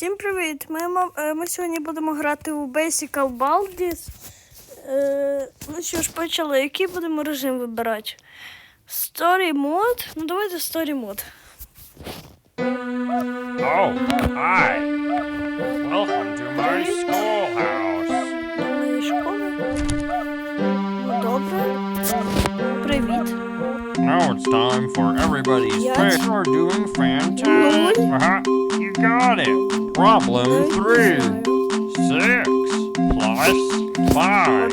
Всім привіт! Ми, е, ми сьогодні будемо грати у Basic Baldies. Е, ну що ж, почали. Який будемо режим вибирати? Story Mode? Ну давайте Story Mode. Oh, hi. Welcome to my schoolhouse. До моєї школи. Ну, добре. Привіт. Now it's time for everybody's favorite. You're doing fantastic. Uh-huh. You got it. Problem three. Six plus five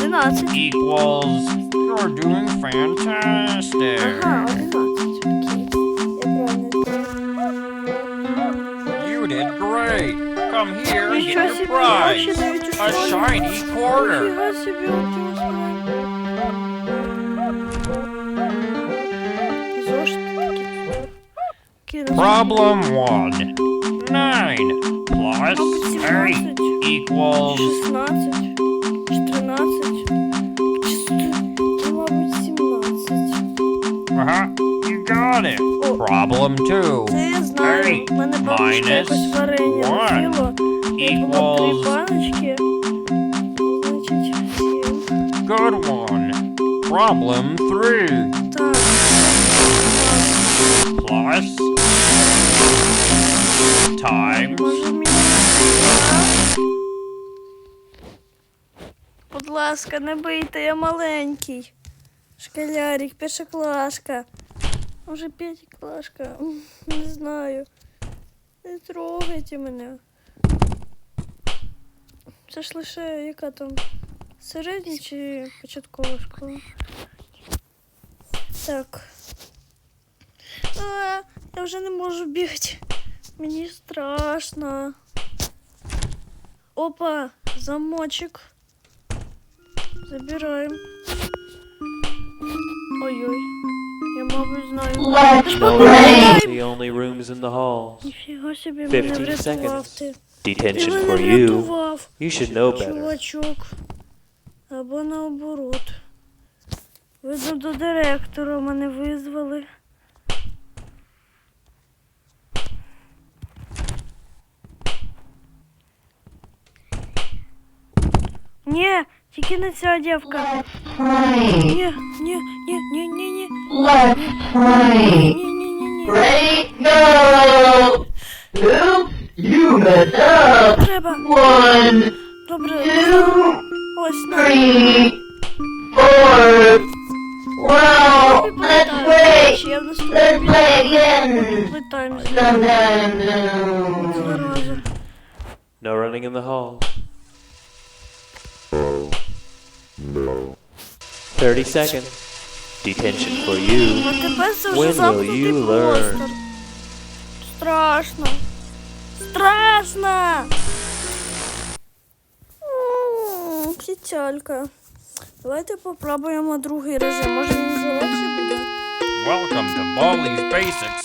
equals you're doing fantastic. You did great. Come here and get your prize. A shiny quarter. Problem 1. 9 plus Мабуть, eight 17. equals. 16, 14, чи с- мабуть, 17. Uh-huh. You got it. О. Problem two. Це я знаю. Eight У мене бабушка minus якось варення one робила. І було три equals. баночки. Значить, сім. Good one. Problem three. Так. Plus. Times. Може мені. Ласка, не бийте, я маленький. Школярик, першоклашка. Може п'ятиклашка. Не знаю. Не трогайте мене. Це ж лише яка там середня чи початкова школа? Так. А, я вже не можу бігати. Мені страшно. Опа, замочек. Забираем. Ой-ой. Я, мабуть, знаю. Let's play. The only rooms in the halls. Ніфіга собі мене 15 врятував. Ти Detention for you. You should know better. чувачок. Або наоборот. Видно, до директора мене визвали. Ні, тільки не ця дівка. Ні, ні, ні, ні, ні, ні, ні, ні. 30 seconds. Detention for you. А тепер це When will замкнутий you learn? Страшно. Страшно. М, Печалька. Давайте попробуємо другий режим. Може він вже легше буде? Welcome to Baldi's Basics.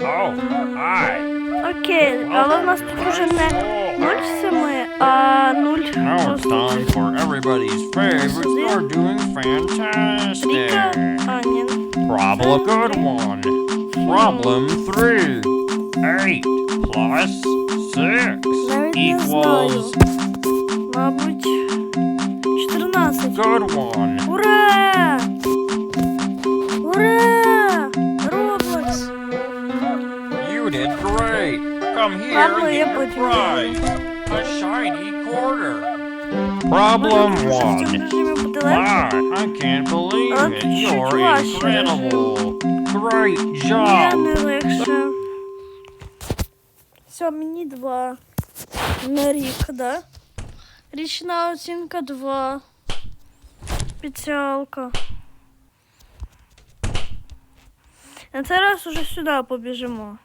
Oh, hi. Окей, але в нас тут вже не 0,7, а 0. Now it's time for everybody's favorite. You're doing fantastic. Тріка. А, ні. Problem good one. Problem three. Eight plus six Навіть не equals. знаю. Мабуть, 14. Good one. Ура! Ура! Come here and get your prize. A shiny quarter. Problem one. My, I can't believe it. You're incredible. Great Ні, job. не легше. Все, мені два. На рік, да? Річна оцінка 2. Спеціалка. А це раз уже сюди побіжимо.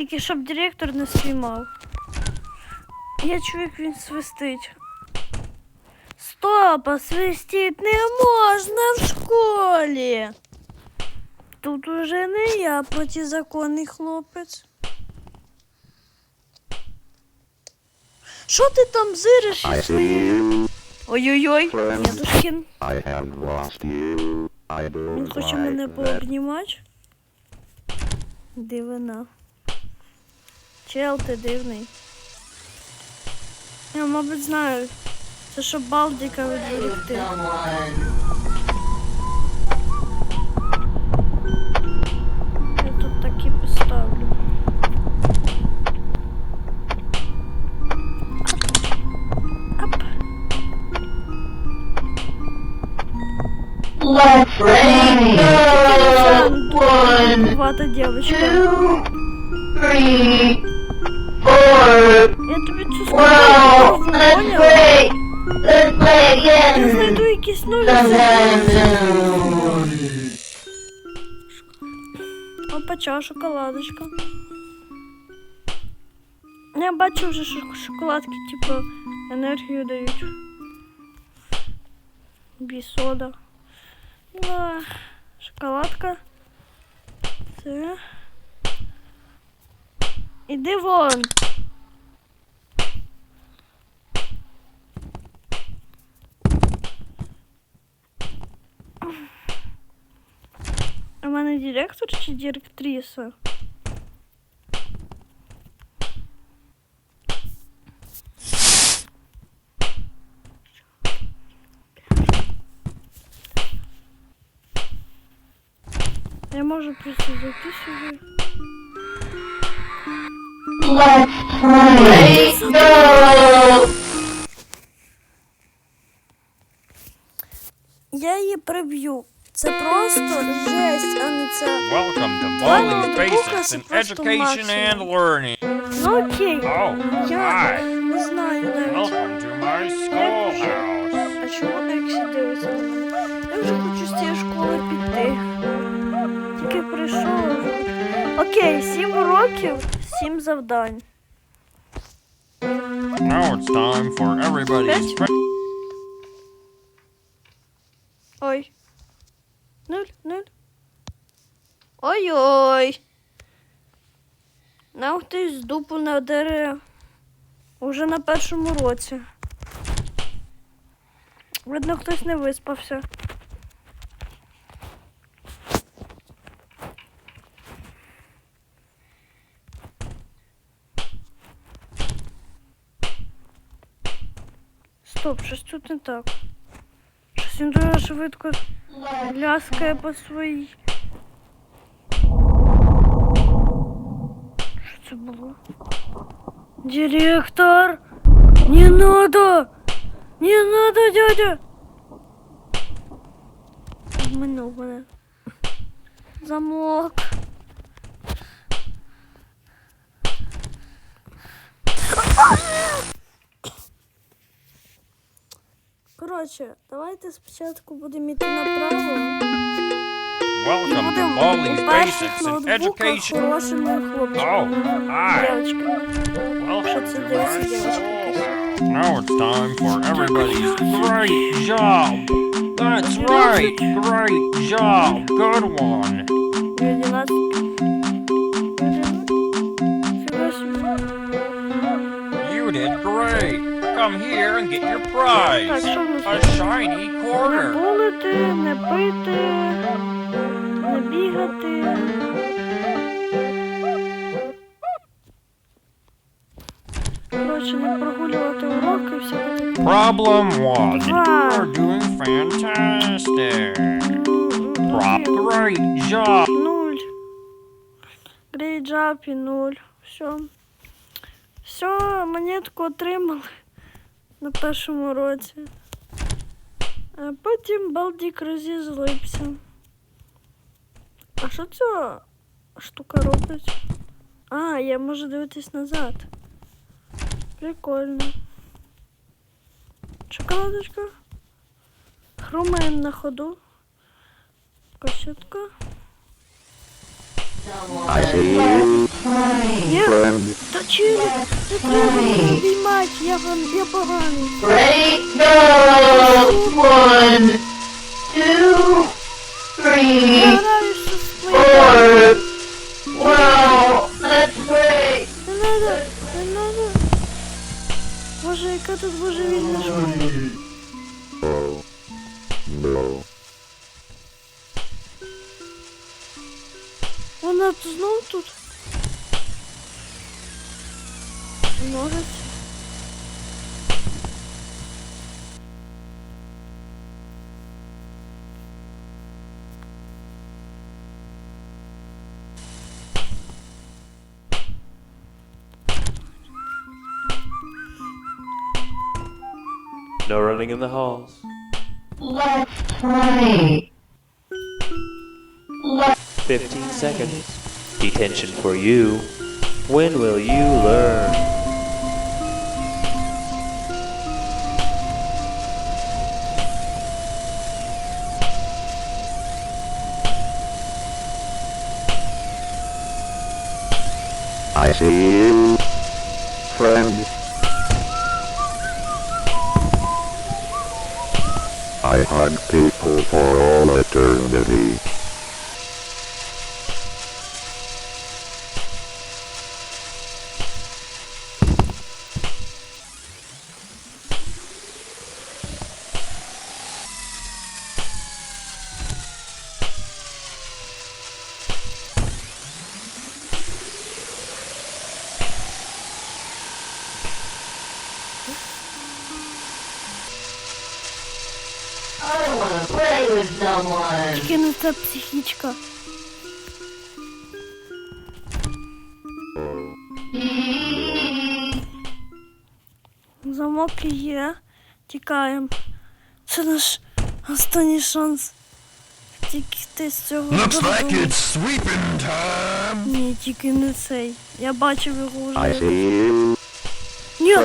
Тільки щоб директор не спіймав. Я чую, як він свистить. Стоп, а свистіть не можна в школі. Тут уже не я протизаконний хлопець. Що ти там зириш? See you, Ой-ой-ой, do Він хоче мене пообнімати. Дивина. Чел, ти дивний. Я, мабуть, знаю. Це щоб Балдіка відволікти. Я тут такі поставлю. Ап. Ап. Вата девочка. Я тобі цю сказала, поняла? Я знайду якісь нові. Опача, шоколадочка. Я бачу вже, що шоколадки, типу, енергію дають. Бісода. Ну, шоколадка. Це. Іди вон. А в мене директор чи директриса? Я можу просто зайти сюди. Я її приб'ю. Це просто жесть, а не це. Welcome to Ладно, Basics in Education and. Learning. Ну окей. Oh, Я hi. не знаю навіть. Welcome to my schoolhouse. А чому Ексі дивиться на мене? Я вже хочу з цієї школи піти. Тільки прийшов. Окей, сім уроків, сім завдань. Now it's time for everybody's Пять? Ой. Нуль, нуль. Ой-ой. Нам хтось з дупу надере. Уже на першому році. Видно, хтось не виспався. Стоп, щось тут не так. Щось він дуже швидко ляскає по своїй. Було? Директор! Не надо! Не надо, дядя! Обманув мене. Замок. Коротше, давайте спочатку будемо йти направо. Welcome to Molly's Basics in Education. Oh, hi. Welcome to my. Now it's time for everybody's great job. That's right, great job, good one. You did great. Come here and get your prize, a shiny quarter. Бігати. Коротше, не прогулювати уроки все таке. Problem one. You're doing fantastic. Prop, great job. Нуль. Great job і нуль. Все. Все, монетку отримали на першому році. А потім балдік розізлився. А що ця штука робить? А, я можу дивитись назад. Прикольно. Шоколадочка. Хрумен на ходу. You, Є. Та чилі, не треба мене обіймати, я, вам- я поганий. Great job! One, two, three, Боже, яка тут божевільна школа. Oh, no. Вона знов тут. Можуть. No running in the halls. Let's play. Let's 15 seconds. Detention for you. When will you learn? I see you, I hug people for all eternity. Тільки психічка. Замок є. Тікаємо. Це наш останній шанс. Втікти з цього. Looks like it's sweeping time. Ні, тільки не цей. Я бачив його I вже. see you, Ні,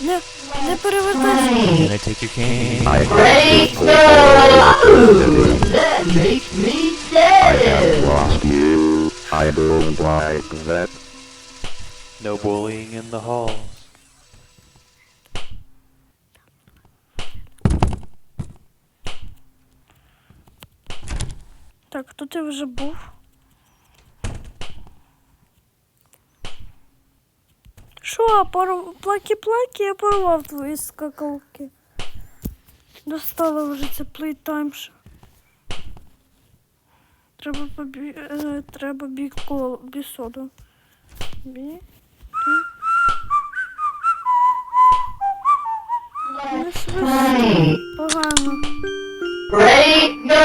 не, не перевертайся. Take your cane? I me have sad. lost you. I don't like that. No bullying in the halls. Так, тут я вже був. Що, порв... плакі-плакі, я порвав твої скакалки. Достала вже це плейтаймш. Треба побі... е, треба бікол... бісоду. Бі... Не свисти. Погано. Break, go.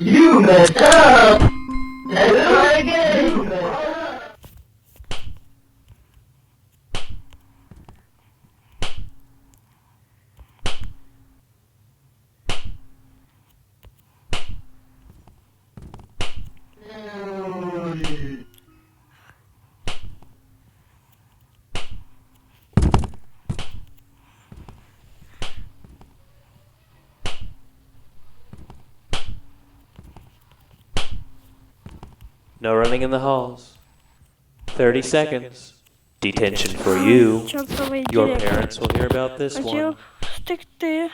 You messed up. Let's try again. No running in the halls. 30 seconds. Detention for you. Чортовий Your директор. parents will hear about this Хотів one. втекти.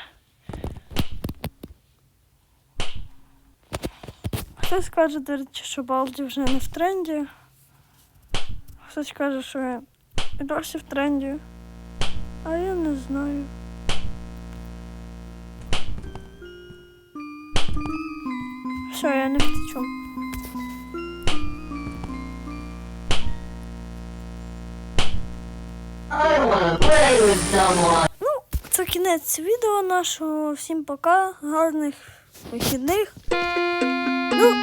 Хтось каже, до речі, що Балді вже не в тренді. Хтось каже, що він і досі в тренді. А я не знаю. Все, я не втечу. I wanna play with someone. Ну, це кінець відео нашого. Всім пока. Гарних вихідних. Ну,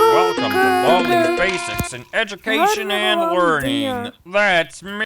Welcome to пока. Baldi's Basics in Education and Learning. That's me.